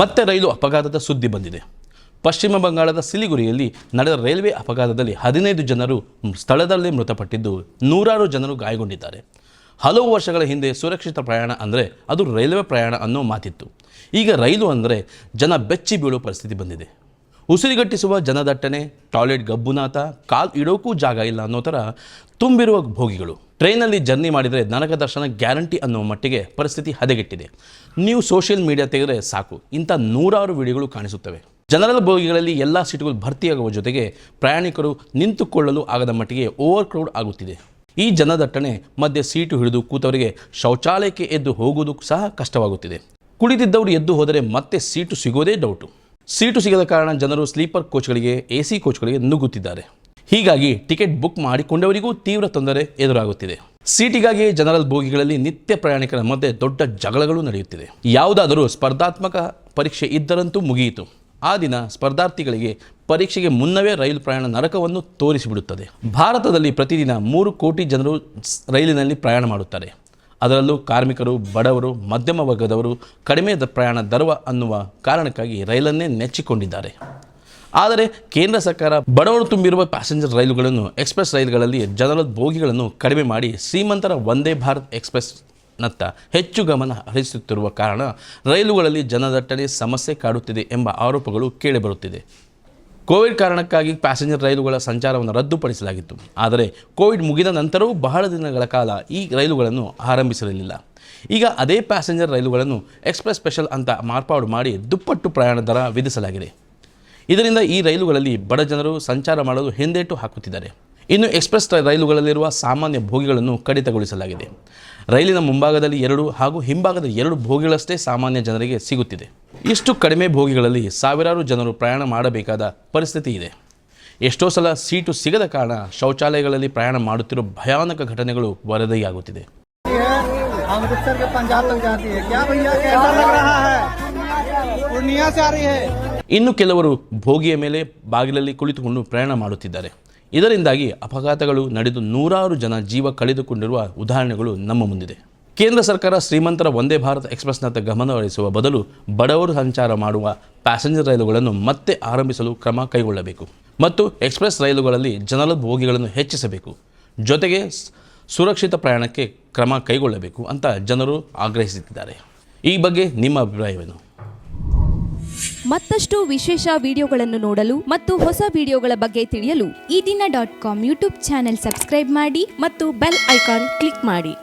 ಮತ್ತೆ ರೈಲು ಅಪಘಾತದ ಸುದ್ದಿ ಬಂದಿದೆ. ಪಶ್ಚಿಮ ಬಂಗಾಳದ ಸಿಲಿಗುರಿಯಲ್ಲಿ ನಡೆದ ರೈಲ್ವೆ ಅಪಘಾತದಲ್ಲಿ ಹದಿನೈದು ಜನರು ಸ್ಥಳದಲ್ಲೇ ಮೃತಪಟ್ಟಿದ್ದು ನೂರಾರು ಜನರು ಗಾಯಗೊಂಡಿದ್ದಾರೆ. ಹಲವು ವರ್ಷಗಳ ಹಿಂದೆ ಸುರಕ್ಷಿತ ಪ್ರಯಾಣ ಅಂದರೆ ಅದು ರೈಲ್ವೆ ಪ್ರಯಾಣ ಅನ್ನೋ ಮಾತಿತ್ತು. ಈಗ ರೈಲು ಅಂದರೆ ಜನ ಬೆಚ್ಚಿ ಬೀಳುವ ಪರಿಸ್ಥಿತಿ ಬಂದಿದೆ. ಉಸಿರುಗಟ್ಟಿಸುವ ಜನದಟ್ಟಣೆ, ಟಾಯ್ಲೆಟ್ ಗಬ್ಬುನಾಥ ಕಾಲ್ ಇಡೋಕ್ಕೂ ಜಾಗ ಇಲ್ಲ ಅನ್ನೋ ಥರ ತುಂಬಿರುವ ಭೋಗಿಗಳು. ಟ್ರೈನಲ್ಲಿ ಜರ್ನಿ ಮಾಡಿದರೆ ನರಕ ದರ್ಶನ ಗ್ಯಾರಂಟಿ ಅನ್ನೋ ಮಟ್ಟಿಗೆ ಪರಿಸ್ಥಿತಿ ಹದಗೆಟ್ಟಿದೆ. ನೀವು ಸೋಷಿಯಲ್ ಮೀಡಿಯಾ ತೆಗೆದರೆ ಸಾಕು. ಇಂಥ ನೂರಾರು ವಿಡಿಯೋಗಳು ಕಾಣಿಸುತ್ತವೆ. ಜನರಲ್ ಬೋಗಿಗಳಲ್ಲಿ ಎಲ್ಲ ಸೀಟುಗಳು ಭರ್ತಿಯಾಗುವ ಜೊತೆಗೆ ಪ್ರಯಾಣಿಕರು ನಿಂತುಕೊಳ್ಳಲು ಆಗದ ಮಟ್ಟಿಗೆ ಓವರ್ ಕ್ರೌಡ್ ಆಗುತ್ತಿದೆ. ಈ ಜನದಟ್ಟಣೆ ಮಧ್ಯೆ ಸೀಟು ಹಿಡಿದು ಕೂತವರಿಗೆ ಶೌಚಾಲಯಕ್ಕೆ ಎದ್ದು ಹೋಗುವುದು ಸಹ ಕಷ್ಟವಾಗುತ್ತಿದೆ. ಕುಳಿತಿದ್ದವರು ಎದ್ದು ಹೋದರೆ ಮತ್ತೆ ಸೀಟು ಸಿಗೋದೇ ಡೌಟು. ಸೀಟು ಸಿಗದ ಕಾರಣ ಜನರು ಸ್ಲೀಪರ್ ಕೋಚ್ಗಳಿಗೆ, ಎ ಸಿ ಕೋಚ್ಗಳಿಗೆ ನುಗ್ಗುತ್ತಿದ್ದಾರೆ. ಹೀಗಾಗಿ ಟಿಕೆಟ್ ಬುಕ್ ಮಾಡಿಕೊಂಡವರಿಗೂ ತೀವ್ರ ತೊಂದರೆ ಎದುರಾಗುತ್ತಿದೆ. ಸೀಟಿಗಾಗಿ ಜನರಲ್ ಬೋಗಿಗಳಲ್ಲಿ ನಿತ್ಯ ಪ್ರಯಾಣಿಕರ ಮಧ್ಯೆ ದೊಡ್ಡ ಜಗಳಗಳು ನಡೆಯುತ್ತಿದೆ. ಯಾವುದಾದರೂ ಸ್ಪರ್ಧಾತ್ಮಕ ಪರೀಕ್ಷೆ ಇದ್ದರಂತೂ ಮುಗಿಯಿತು. ಆ ದಿನ ಸ್ಪರ್ಧಾರ್ಥಿಗಳಿಗೆ ಪರೀಕ್ಷೆಗೆ ಮುನ್ನವೇ ರೈಲು ಪ್ರಯಾಣ ನರಕವನ್ನು ತೋರಿಸಿಬಿಡುತ್ತದೆ. ಭಾರತದಲ್ಲಿ ಪ್ರತಿದಿನ ಮೂರು ಕೋಟಿ ಜನರು ರೈಲಿನಲ್ಲಿ ಪ್ರಯಾಣ ಮಾಡುತ್ತಾರೆ. ಅದರಲ್ಲೂ ಕಾರ್ಮಿಕರು, ಬಡವರು, ಮಧ್ಯಮ ವರ್ಗದವರು ಕಡಿಮೆ ಪ್ರಯಾಣ ದರವ ಅನ್ನುವ ಕಾರಣಕ್ಕಾಗಿ ರೈಲನ್ನೇ ನೆಚ್ಚಿಕೊಂಡಿದ್ದಾರೆ. ಆದರೆ ಕೇಂದ್ರ ಸರ್ಕಾರ ಬಡವರು ತುಂಬಿರುವ ಪ್ಯಾಸೆಂಜರ್ ರೈಲುಗಳನ್ನು, ಎಕ್ಸ್ಪ್ರೆಸ್ ರೈಲುಗಳಲ್ಲಿ ಜನರ ಬೋಗಿಗಳನ್ನು ಕಡಿಮೆ ಮಾಡಿ ಶ್ರೀಮಂತರ ವಂದೇ ಭಾರತ್ ಎಕ್ಸ್ಪ್ರೆಸ್ ನತ್ತ ಹೆಚ್ಚು ಗಮನ ಹರಿಸುತ್ತಿರುವ ಕಾರಣ ರೈಲುಗಳಲ್ಲಿ ಜನದಟ್ಟಣೆ ಸಮಸ್ಯೆ ಕಾಡುತ್ತಿದೆ ಎಂಬ ಆರೋಪಗಳು ಕೇಳಿಬರುತ್ತಿದೆ. ಕೋವಿಡ್ ಕಾರಣಕ್ಕಾಗಿ ಪ್ಯಾಸೆಂಜರ್ ರೈಲುಗಳ ಸಂಚಾರವನ್ನು ರದ್ದುಪಡಿಸಲಾಗಿತ್ತು. ಆದರೆ ಕೋವಿಡ್ ಮುಗಿದ ನಂತರವೂ ಬಹಳ ದಿನಗಳ ಕಾಲ ಈ ರೈಲುಗಳನ್ನು ಆರಂಭಿಸಿರಲಿಲ್ಲ. ಈಗ ಅದೇ ಪ್ಯಾಸೆಂಜರ್ ರೈಲುಗಳನ್ನು ಎಕ್ಸ್ಪ್ರೆಸ್ ಸ್ಪೆಷಲ್ ಅಂತ ಮಾರ್ಪಾಡು ಮಾಡಿ ದುಪ್ಪಟ್ಟು ಪ್ರಯಾಣ ದರ ವಿಧಿಸಲಾಗಿದೆ. ಇದರಿಂದ ಈ ರೈಲುಗಳಲ್ಲಿ ಬಡ ಜನರು ಸಂಚಾರ ಮಾಡಲು ಹಿಂದೇಟು ಹಾಕುತ್ತಿದ್ದಾರೆ. ಇನ್ನು ಎಕ್ಸ್ಪ್ರೆಸ್ ರೈಲುಗಳಲ್ಲಿರುವ ಸಾಮಾನ್ಯ ಭೋಗಿಗಳನ್ನು ಕಡಿತಗೊಳಿಸಲಾಗಿದೆ. ರೈಲಿನ ಮುಂಭಾಗದಲ್ಲಿ ಎರಡು ಹಾಗೂ ಹಿಂಭಾಗದ ಎರಡು ಭೋಗಿಗಳಷ್ಟೇ ಸಾಮಾನ್ಯ ಜನರಿಗೆ ಸಿಗುತ್ತಿದೆ. ಇಷ್ಟು ಕಡಿಮೆ ಭೋಗಿಗಳಲ್ಲಿ ಸಾವಿರಾರು ಜನರು ಪ್ರಯಾಣ ಮಾಡಬೇಕಾದ ಪರಿಸ್ಥಿತಿ ಇದೆ. ಎಷ್ಟೋ ಸಲ ಸೀಟು ಸಿಗದ ಕಾರಣ ಶೌಚಾಲಯಗಳಲ್ಲಿ ಪ್ರಯಾಣ ಮಾಡುತ್ತಿರುವ ಭಯಾನಕ ಘಟನೆಗಳು ವರದಿಯಾಗುತ್ತಿದೆ. ಇನ್ನು ಕೆಲವರು ಭೋಗಿಯ ಮೇಲೆ ಬಾಗಿಲಲ್ಲಿ ಕುಳಿತುಕೊಂಡು ಪ್ರಯಾಣ ಮಾಡುತ್ತಿದ್ದಾರೆ. ಇದರಿಂದಾಗಿ ಅಪಘಾತಗಳು ನಡೆದು ನೂರಾರು ಜನ ಜೀವ ಕಳೆದುಕೊಂಡಿರುವ ಉದಾಹರಣೆಗಳು ನಮ್ಮ ಮುಂದಿದೆ. ಕೇಂದ್ರ ಸರ್ಕಾರ ಶ್ರೀಮಂತರ ಒಂದೇ ಭಾರತ್ ಎಕ್ಸ್ಪ್ರೆಸ್ನತ್ತ ಗಮನ ಹರಿಸುವ ಬದಲು ಬಡವರು ಸಂಚಾರ ಮಾಡುವ ಪ್ಯಾಸೆಂಜರ್ ರೈಲುಗಳನ್ನು ಮತ್ತೆ ಆರಂಭಿಸಲು ಕ್ರಮ ಕೈಗೊಳ್ಳಬೇಕು ಮತ್ತು ಎಕ್ಸ್ಪ್ರೆಸ್ ರೈಲುಗಳಲ್ಲಿ ಜನರ ಬೋಗಿಗಳನ್ನು ಹೆಚ್ಚಿಸಬೇಕು. ಜೊತೆಗೆ ಸುರಕ್ಷಿತ ಪ್ರಯಾಣಕ್ಕೆ ಕ್ರಮ ಕೈಗೊಳ್ಳಬೇಕು ಅಂತ ಜನರು ಆಗ್ರಹಿಸುತ್ತಿದ್ದಾರೆ ಈ ಬಗ್ಗೆ ನಿಮ್ಮ ಅಭಿಪ್ರಾಯವೇನು? ಮತ್ತಷ್ಟು ವಿಶೇಷ ವಿಡಿಯೋಗಳನ್ನು ನೋಡಲು ಮತ್ತು ಹೊಸ ವಿಡಿಯೋಗಳ ಬಗ್ಗೆ ತಿಳಿಯಲು ಈ ದಿನ dot com YouTube channel subscribe ಮಾಡಿ ಮತ್ತು ಬೆಲ್ ಐಕಾನ್ ಕ್ಲಿಕ್ ಮಾಡಿ.